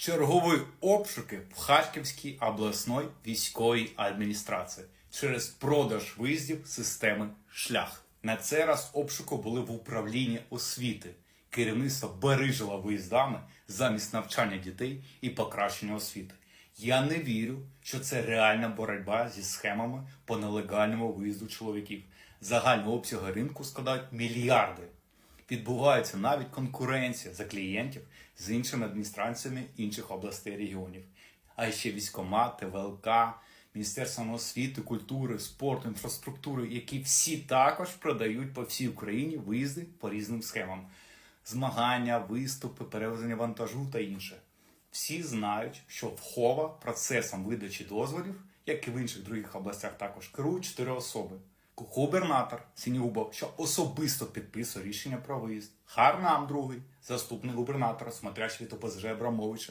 Чергові обшуки в Харківській обласної військовій адміністрації через продаж виїздів системи шлях. На цей раз обшуку були в управлінні освіти. Керівництво берижило виїздами замість навчання дітей і покращення освіти. Я не вірю, що це реальна боротьба зі схемами по нелегальному виїзду чоловіків. Загальні обсяги ринку складають мільярди. Відбувається навіть конкуренція за клієнтів з іншими адміністраціями інших областей регіонів. А ще військомати, ВЛК, Міністерство освіти, культури, спорту, інфраструктури, які всі також продають по всій Україні виїзди по різним схемам: змагання, виступи, перевезення вантажу та інше. Всі знають, що в Хова процесом видачі дозволів, як і в інших других областях, також керують чотири особи. Губернатор Сінігубов, що особисто підписує рішення про виїзд. Харнам другий, заступник губернатора, смотрящий від ОПЗЖ Абрамовича,